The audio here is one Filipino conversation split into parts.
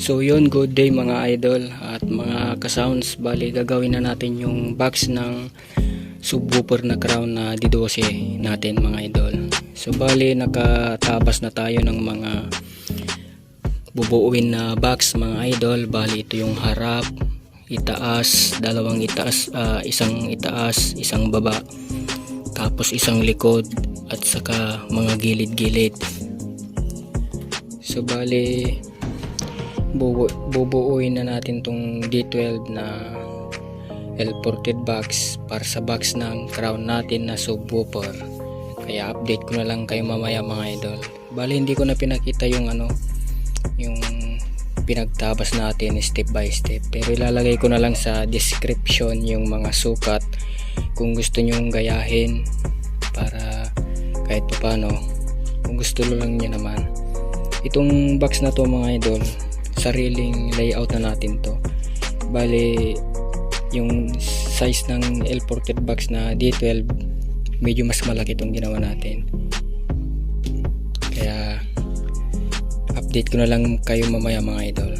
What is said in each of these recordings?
So yun, good day mga idol at mga ka-sounds. Bali, gagawin na natin yung box ng subwoofer na crown na D12 natin mga idol. So bali, nakatabas na tayo ng mga bubuuin na box mga idol. Bali, ito yung harap, itaas, dalawang itaas, ah, isang itaas, isang baba. Tapos isang likod at saka mga gilid-gilid. So bali, bubu bubuuin na natin tong D12 na L-ported box para sa box ng crown natin na subwoofer. Kaya update ko na lang kayo mamaya mga idol. Bali hindi ko na pinakita yung ano yung pinagtabas natin step by step. Pero ilalagay ko na lang sa description yung mga sukat kung gusto nyong gayahin para kahit pa paano kung gusto lang nyo naman. Itong box na to mga idol sariling layout na natin to. Bali yung size ng L-ported box na D12 medyo mas malaki itong ginawa natin. Kaya update ko na lang kayo mamaya mga idol.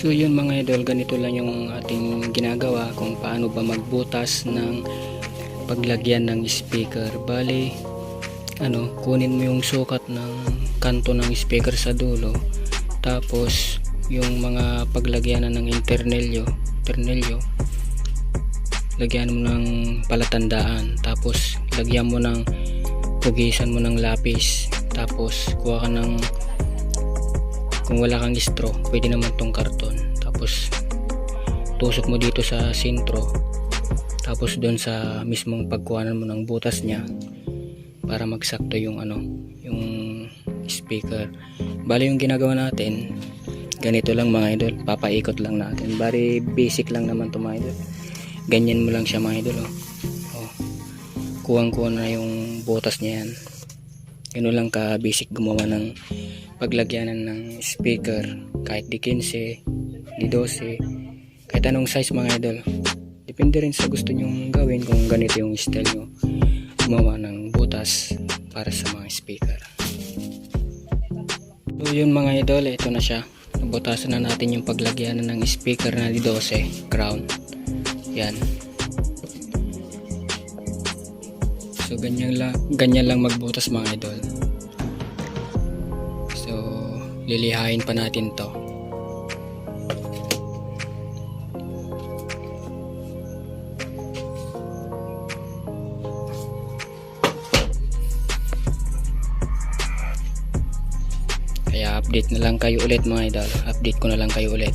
So yun mga idol ganito lang yung ating ginagawa kung paano ba magbutas ng paglagyan ng speaker. Bali ano kunin mo yung sukat ng kanto ng speaker sa dulo tapos yung mga paglagyanan ng internelyo internelyo lagyan mo ng palatandaan tapos lagyan mo ng pugisan mo ng lapis tapos kuha ka ng kung wala kang straw pwede naman tong karton tapos tusok mo dito sa sintro tapos doon sa mismong pagkuhanan mo ng butas niya para magsakto yung ano yung speaker. Bali yung ginagawa natin ganito lang mga idol. Papaikot lang natin. Bali basic lang naman to mga idol. Ganyan mo lang siya mga idol oh. Oh. kuwang kuha na yung butas niya yan. Gano'n lang ka basic gumawa ng paglagyanan ng speaker. Kahit di 15 di 12 kahit anong size mga idol. Depende rin sa gusto nyong gawin kung ganito yung style nyo gumawa ng butas para sa mga speaker. So yun mga idol ito na siya. Nabutasan na natin yung paglagyan ng speaker na di 12 crown. Yan. So ganyan lang ganyan lang magbutas mga idol. So lilihain pa natin to update na lang kayo ulit mga idol update ko na lang kayo ulit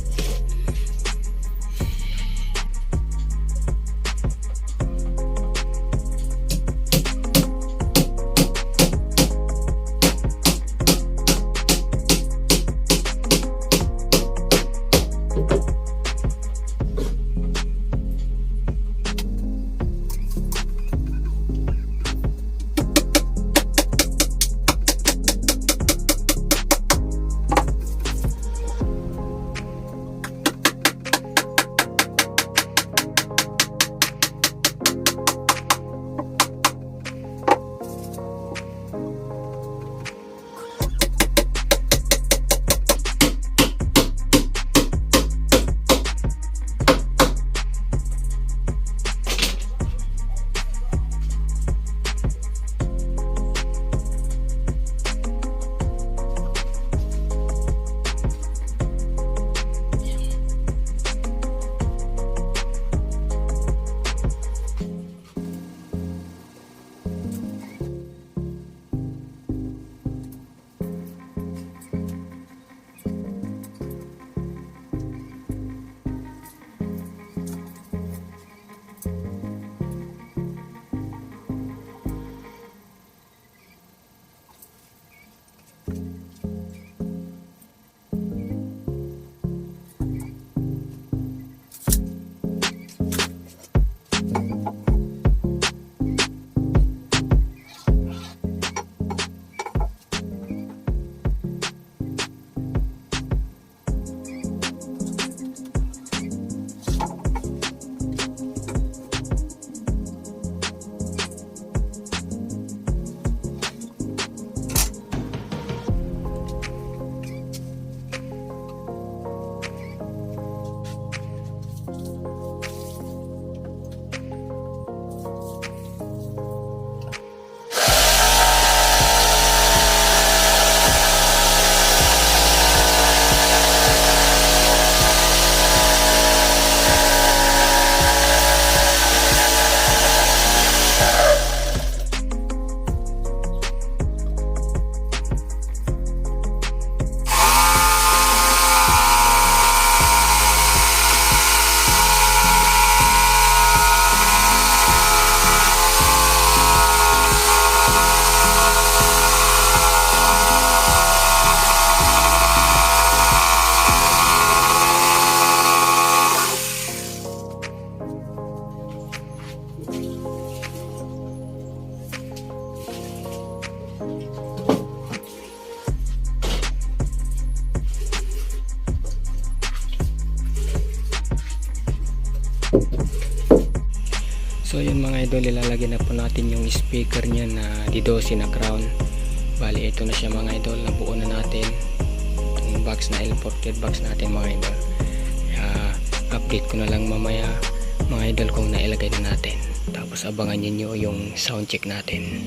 Idol ilalagay na po natin yung speaker niya na D12 na crown bali ito na siya mga idol. Nabuo na natin itong box na L40 box natin mga idol. Kaya, update ko na lang mamaya mga idol kung nailagay na natin. Tapos abangan niyo yung sound check natin